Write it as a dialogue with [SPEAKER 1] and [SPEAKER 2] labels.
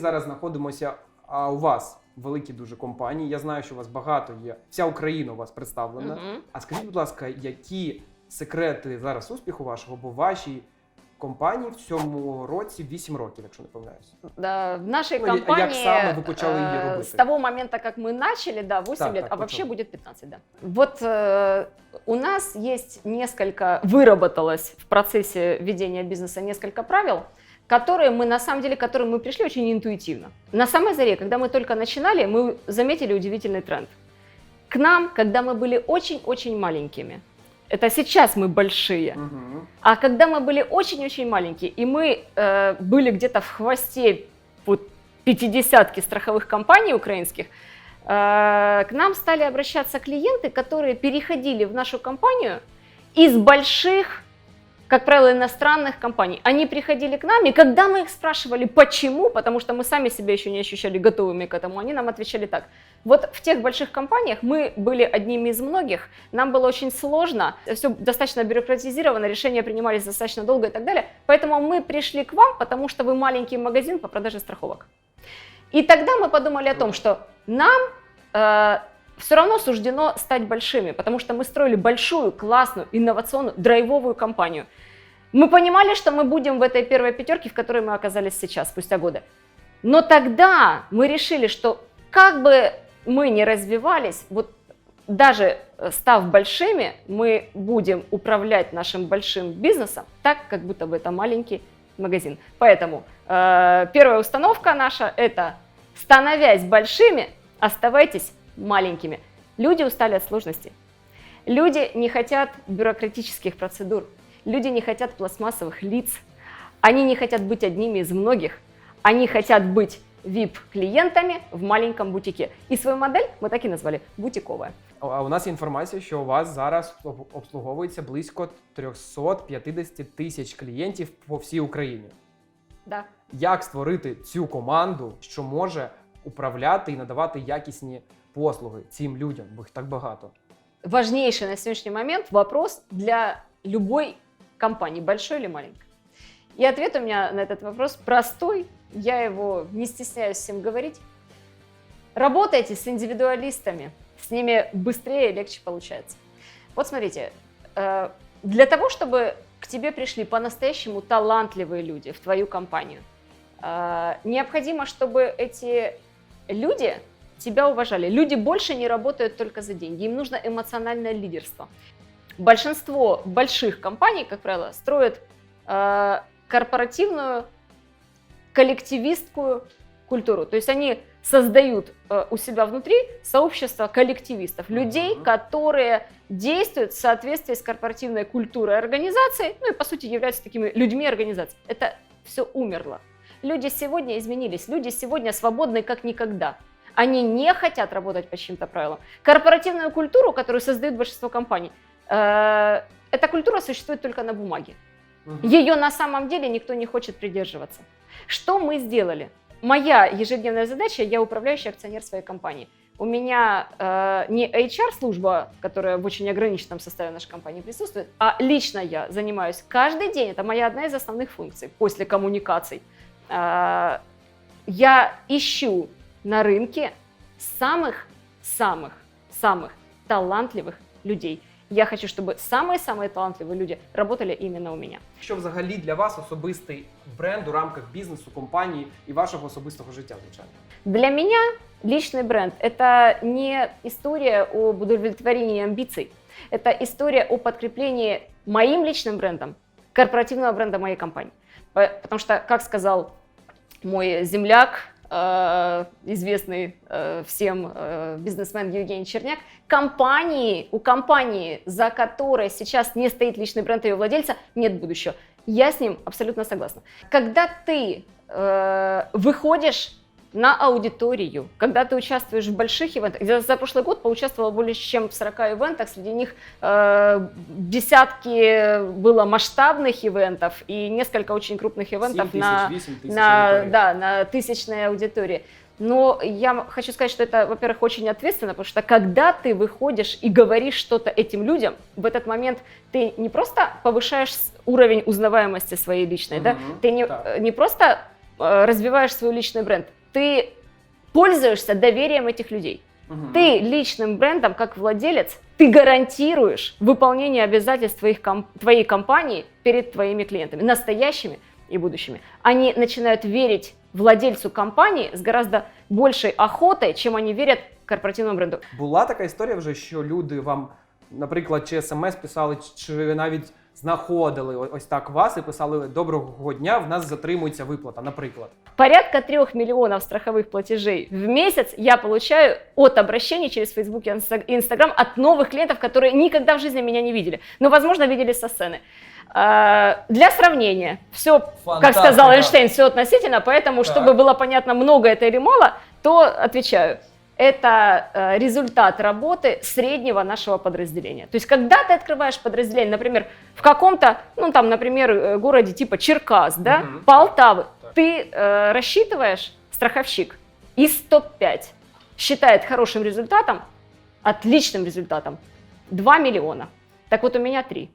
[SPEAKER 1] Зараз знаходимося а, у вас в великій дуже компанії. Я знаю, що у вас багато є. Вся Україна у вас представлена.
[SPEAKER 2] Мгм.
[SPEAKER 1] А скажіть, будь ласка, які секрети зараз успіху вашого, бо в вашій компанії в цьому році 8 років, якщо не помиляюся.
[SPEAKER 2] Да, в нашей
[SPEAKER 1] Ну, а як
[SPEAKER 2] компании
[SPEAKER 1] саме ви почали її
[SPEAKER 2] э,
[SPEAKER 1] робити?
[SPEAKER 2] с того момента, как мы начали, да, 8
[SPEAKER 1] Так,
[SPEAKER 2] лет,
[SPEAKER 1] так,
[SPEAKER 2] а вообще
[SPEAKER 1] почему?
[SPEAKER 2] будет 15, да. Вот э, у нас есть несколько, выработалось в процессе ведения бизнеса несколько правил, которые мы на самом деле, к которым мы пришли очень интуитивно. На самой заре, когда мы только начинали, мы заметили удивительный тренд. К нам, когда мы были очень-очень маленькими, это сейчас мы большие,
[SPEAKER 1] Угу.
[SPEAKER 2] а когда мы были очень-очень маленькие, и мы э, были где-то в хвосте вот, пятидесятки страховых компаний украинских, э, к нам стали обращаться клиенты, которые переходили в нашу компанию из больших, как правило, иностранных компаний. Они приходили к нам, и когда мы их спрашивали, почему, потому что мы сами себя еще не ощущали готовыми к этому, они нам отвечали так. Вот в тех больших компаниях мы были одними из многих, нам было очень сложно, все достаточно бюрократизировано, решения принимались достаточно долго и так далее. Поэтому мы пришли к вам, потому что вы маленький магазин по продаже страховок. И тогда мы подумали о том, что нам все равно суждено стать большими, потому что мы строили большую, классную, инновационную, драйвовую компанию. Мы понимали, что мы будем в этой первой пятерке, в которой мы оказались сейчас, спустя годы. Но тогда мы решили, что как бы мы ни развивались, вот даже э, став большими, мы будем управлять нашим большим бизнесом так, как будто бы это маленький магазин. Поэтому э, первая установка наша – это становясь большими, оставайтесь маленькими. Люди устали от сложностей. Люди не хотят бюрократических процедур. Люди не хотят пластмассовых лиц. Они не хотят быть одними из многих. Они хотят быть VIP-клиентами в маленьком бутике. И свою модель мы так и назвали – бутиковая.
[SPEAKER 1] А у нас є інформація, що у вас зараз об- обслуговується близько 350 тисяч клієнтів по всій Україні.
[SPEAKER 2] Да.
[SPEAKER 1] Як створити цю команду, що може управляти і надавати якісні послуги цим людям, бо їх так багато?
[SPEAKER 2] важнейший на сегодняшний момент вопрос для любой компании, большой или маленькой. И ответ у меня на этот вопрос простой, я его не стесняюсь всем говорить. Работайте с индивидуалистами, с ними быстрее и легче получается. Вот смотрите, э, для того, чтобы к тебе пришли по-настоящему талантливые люди в твою компанию, э, необходимо, чтобы эти люди тебя уважали. Люди больше не работают только за деньги, им нужно эмоциональное лидерство. Большинство больших компаний, как правило, строят э, корпоративную, коллективистскую культуру. То есть они создают э, у себя внутри сообщество коллективистов, людей,
[SPEAKER 1] Мгм.
[SPEAKER 2] которые действуют в соответствии с корпоративной культурой организации, ну и по сути являются такими людьми организации. Это все умерло. Люди сегодня изменились, люди сегодня свободны как никогда. Они не хотят работать по чьим-то правилам. Корпоративную культуру, которую создают большинство компаний, э, эта культура существует только на бумаге. Ее на самом деле никто не хочет придерживаться. Что мы сделали? Моя ежедневная задача, я управляющий акционер своей компании. У меня э, не HR-служба, которая в очень ограниченном составе нашей компании присутствует, а лично я занимаюсь каждый день, это моя одна из основных функций после коммуникаций. Э, я ищу на рынке самых-самых-самых талантливых людей. Я хочу, чтобы самые-самые талантливые люди работали именно у меня.
[SPEAKER 1] Що взагалі для вас особистий бренд у рамках бізнесу, компанії і вашого особистого життя, звичайно?
[SPEAKER 2] Для меня личный бренд – это не история об удовлетворении амбиций, это история о подкреплении моим личным брендом, корпоративного бренда моей компании. По- Потому что, как сказал мой земляк, э, известный э, всем э, бизнесмен Евгений Черняк, компании, у компании, за которой сейчас не стоит личный бренд ее владельца, нет будущего. Я с ним абсолютно согласна. Когда ты э, выходишь на аудиторию, когда ты участвуешь в больших ивентах. Я за прошлый год поучаствовала более чем в 40 ивентах, среди них э, десятки было масштабных ивентов и несколько очень крупных ивентов
[SPEAKER 1] 7
[SPEAKER 2] на,
[SPEAKER 1] тисяч, 8 тисяч
[SPEAKER 2] на, да, на тысячной аудитории. Но я хочу сказать, что это, во-первых, очень ответственно, потому что когда ты выходишь и говоришь что-то этим людям, в этот момент ты не просто повышаешь уровень узнаваемости своей личной, да,
[SPEAKER 1] Мгм,
[SPEAKER 2] ты не, э, не просто э, развиваешь свой личный бренд, ты пользуешься доверием этих людей.
[SPEAKER 1] Мгм.
[SPEAKER 2] Ты личным брендом, как владелец, ты гарантируешь выполнение обязательств твоих ком- твоей компании перед твоими клиентами, настоящими и будущими. Они начинают верить владельцу компании с гораздо большей охотой, чем они верят корпоративному бренду.
[SPEAKER 1] Була така історія вже, що люди вам, наприклад, чи смс писали, чи навіть знаходили ось так вас і писали Доброго дня, в нас затримується виплата, наприклад.
[SPEAKER 2] Порядка трех миллионов страховых платежей в месяц я получаю от обращений через Facebook и Instagram от новых клиентов, которые никогда в жизни меня не видели, но, возможно, видели со сцены. А, Для сравнения, все, как сказал Эйнштейн, все относительно, поэтому, чтобы было понятно, много это или мало, то отвечаю. Это э, результат работы среднего нашего подразделения. То есть, когда ты открываешь подразделение, например, в каком-то, ну там, например, э, городе типа Черкас, да,
[SPEAKER 1] Мгм.
[SPEAKER 2] Полтавы,
[SPEAKER 1] Так.
[SPEAKER 2] ты э, рассчитываешь, страховщик, из топ-5 считает хорошим результатом, отличным результатом, 2 миллиона. Так вот у меня 3.